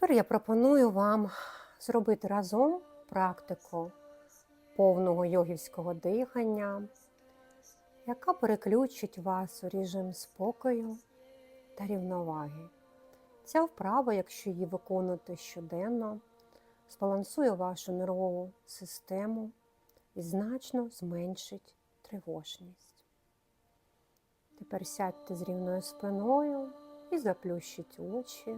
Тепер я пропоную вам зробити разом практику повного йогівського дихання, яка переключить вас у режим спокою та рівноваги. Ця вправа, якщо її виконувати щоденно, збалансує вашу нервову систему і значно зменшить тривожність. Тепер сядьте з рівною спиною і заплющіть очі.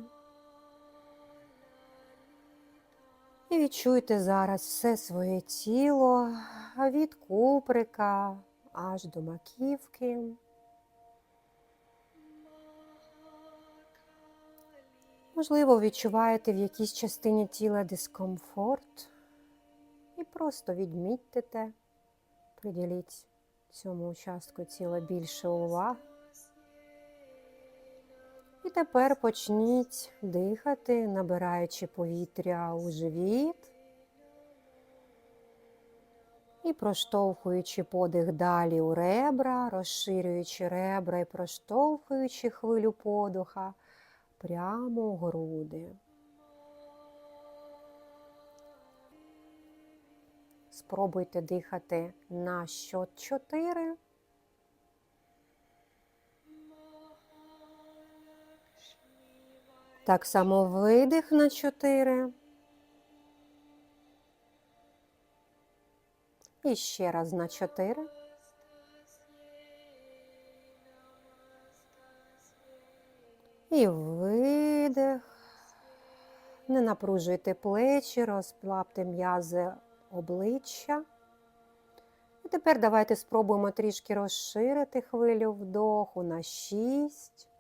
І відчуйте зараз все своє тіло від куприка аж до маківки. Можливо, відчуваєте в якійсь частині тіла дискомфорт і просто відмітьте те, приділіть цьому участку тіла більше уваги. Тепер почніть дихати, набираючи повітря у живіт і проштовхуючи подих далі у ребра, розширюючи ребра і проштовхуючи хвилю подуха прямо у груди. Спробуйте дихати на щот 4. Так само видих на 4. І ще раз на 4. І видих. Не напружуйте плечі, розплавте м'язи обличчя. І тепер давайте спробуємо трішки розширити хвилю вдоху на 6.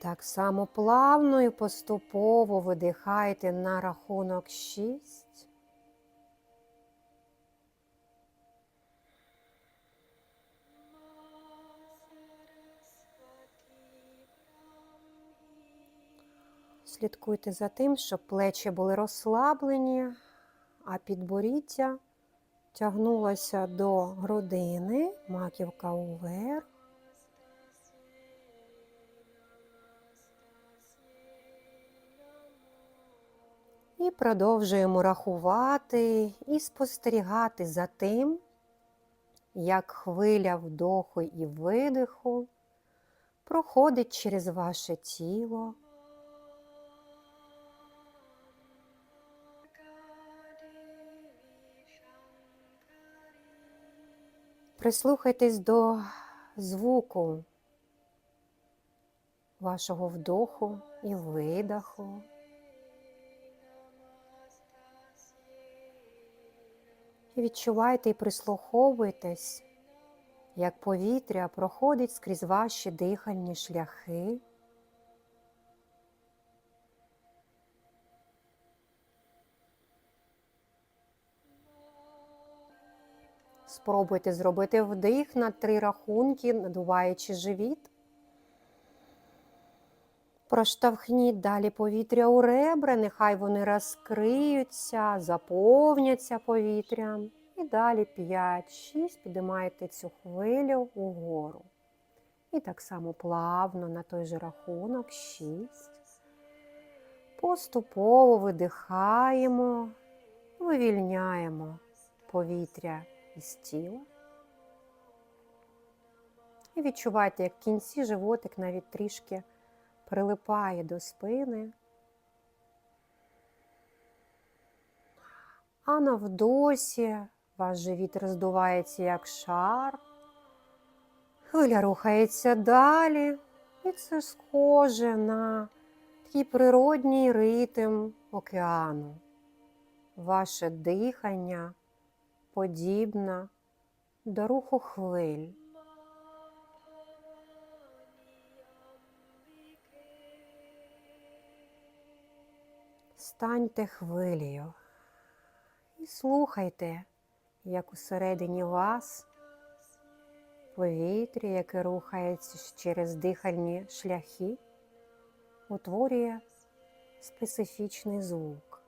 Так само плавно і поступово видихайте на рахунок 6. Слідкуйте за тим, щоб плечі були розслаблені, а підборіддя тягнулося до грудини, маківка уверх. І продовжуємо рахувати і спостерігати за тим, як хвиля вдоху і видиху проходить через ваше тіло. Прислухайтесь до звуку вашого вдоху і видоху. Відчувайте і прислуховуйтесь, як повітря проходить скрізь ваші дихальні шляхи. Спробуйте зробити вдих на три рахунки, надуваючи живіт. Проштовхніть далі повітря у ребра, нехай вони розкриються, заповняться повітрям. І далі 5-6 підіймайте цю хвилю угору. І так само плавно на той же рахунок 6. Поступово видихаємо, вивільняємо повітря із тіла. І відчувайте, як в кінці животик навіть трішки прилипає до спини. А на вдосі ваш живіт роздувається як шар. Хвиля рухається далі, і це схоже на такий природній ритм океану. Ваше дихання подібне до руху хвиль. Станьте хвилею і слухайте, як усередині вас повітря, яке рухається через дихальні шляхи, утворює специфічний звук,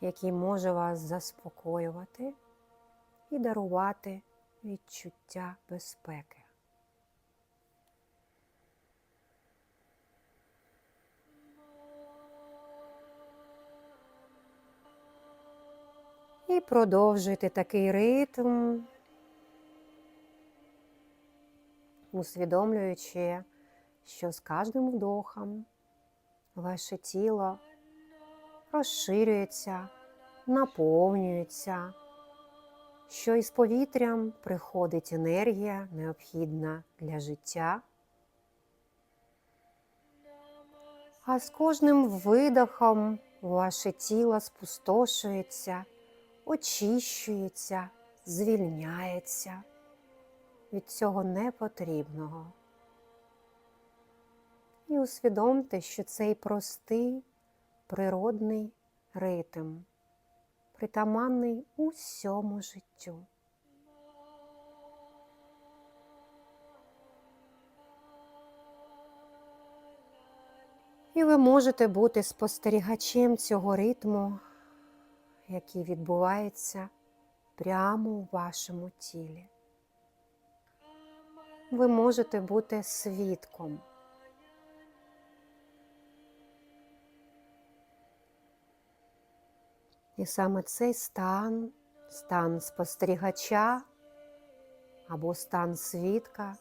який може вас заспокоювати і дарувати відчуття безпеки. І продовжуйте такий ритм, усвідомлюючи, що з кожним вдохом ваше тіло розширюється, наповнюється, що із повітрям приходить енергія, необхідна для життя. А з кожним видохом ваше тіло спустошується, очищується, звільняється від цього непотрібного. І усвідомте, що цей простий природний ритм, притаманний усьому життю. І ви можете бути спостерігачем цього ритму, який відбувається прямо у вашому тілі. Ви можете бути свідком. І саме цей стан, стан спостерігача або стан свідка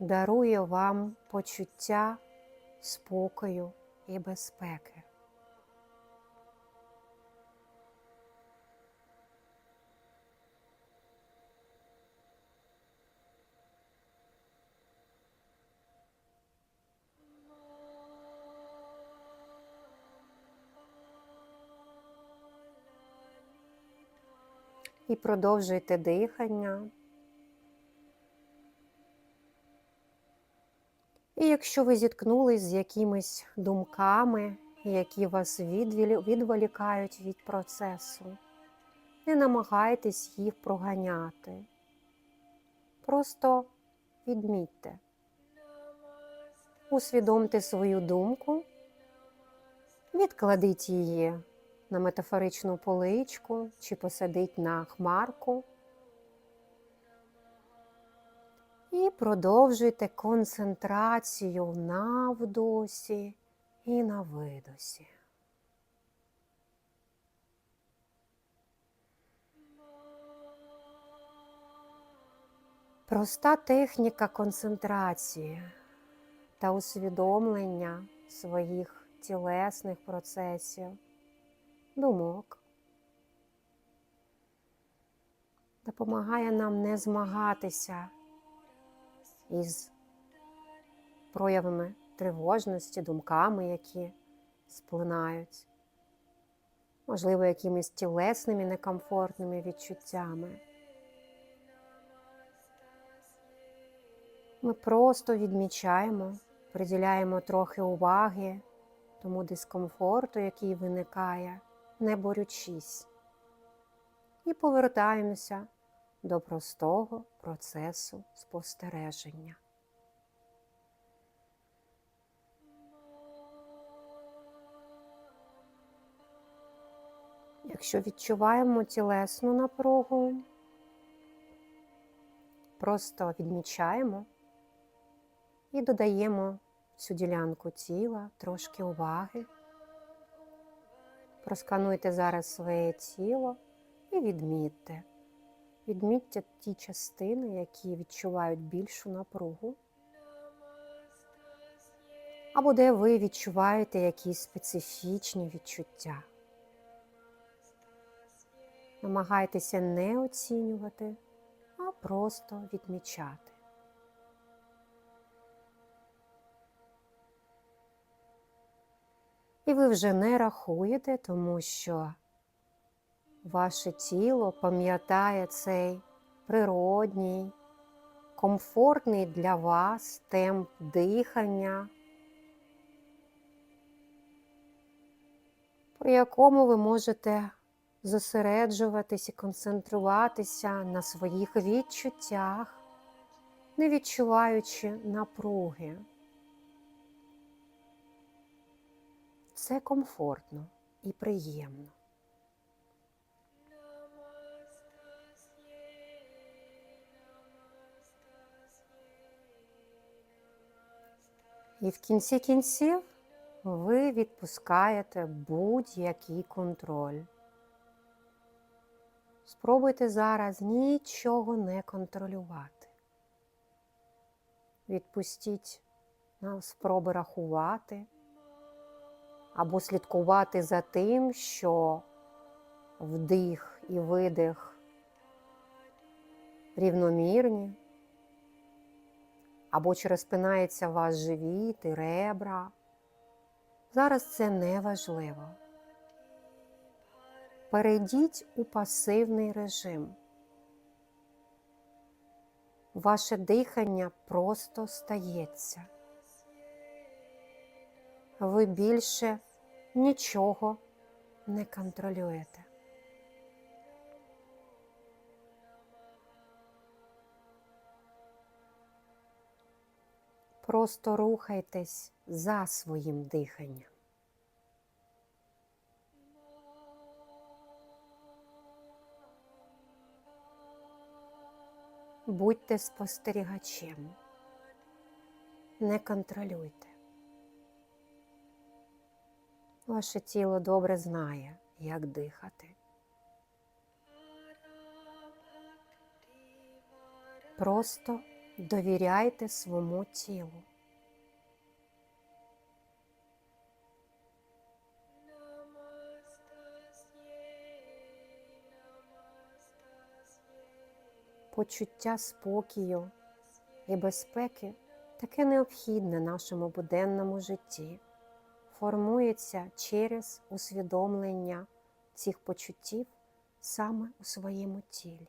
дарує вам почуття спокою і безпеки. І продовжуйте дихання. І якщо ви зіткнулись з якимись думками, які вас відволікають від процесу, не намагайтесь їх проганяти. Просто відмітьте. Усвідомте свою думку, відкладіть її на метафоричну поличку чи посадить на хмарку. І продовжуйте концентрацію на вдосі і на видосі. Проста техніка концентрації та усвідомлення своїх тілесних процесів, думок. Допомагає нам не змагатися із проявами тривожності, думками, які сплинають, можливо, якимись тілесними некомфортними відчуттями. Ми просто відмічаємо, приділяємо трохи уваги тому дискомфорту, який виникає, не борючись, і повертаємося до простого процесу спостереження. Якщо відчуваємо тілесну напругу, просто відмічаємо і додаємо цю ділянку тіла трошки уваги. Проскануйте зараз своє тіло і відмітьте. Відмітьте ті частини, які відчувають більшу напругу, або де ви відчуваєте якісь специфічні відчуття. Намагайтеся не оцінювати, а просто відмічати. І ви вже не рахуєте, тому що ваше тіло пам'ятає цей природній, комфортний для вас темп дихання, по якому ви можете зосереджуватись і концентруватися на своїх відчуттях, не відчуваючи напруги. Це комфортно і приємно. І в кінці кінців ви відпускаєте будь-який контроль. Спробуйте зараз нічого не контролювати. Відпустіть на спроби рахувати або слідкувати за тим, що вдих і видих рівномірні, або чи розпинається ваш живіт і ребра. Зараз це не важливо. Перейдіть у пасивний режим. Ваше дихання просто стається. Ви більше нічого не контролюєте. Просто рухайтесь за своїм диханням. Будьте спостерігачем, не контролюйте. Ваше тіло добре знає, як дихати. Просто довіряйте своєму тілу. Почуття спокою і безпеки таке необхідне нашому буденному житті, формується через усвідомлення цих почуттів саме у своєму тілі.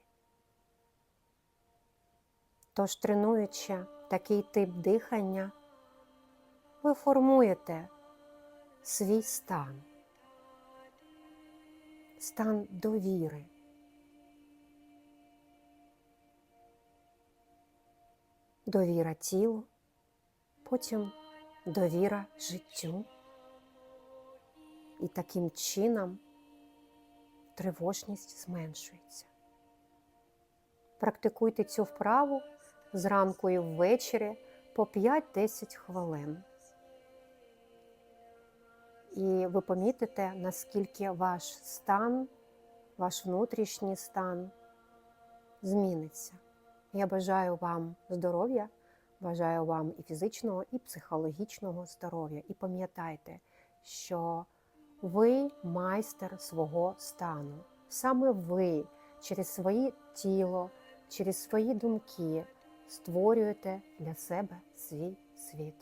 Тож, тренуючи такий тип дихання, ви формуєте свій стан, стан довіри. Довіра тілу, потім довіра життю. І таким чином тривожність зменшується. Практикуйте цю вправу зранку і ввечері по 5-10 хвилин. І ви помітите, наскільки ваш стан, ваш внутрішній стан зміниться. Я бажаю вам здоров'я, бажаю вам і фізичного, і психологічного здоров'я. І пам'ятайте, що ви майстер свого стану. Саме ви через своє тіло, через свої думки створюєте для себе свій світ.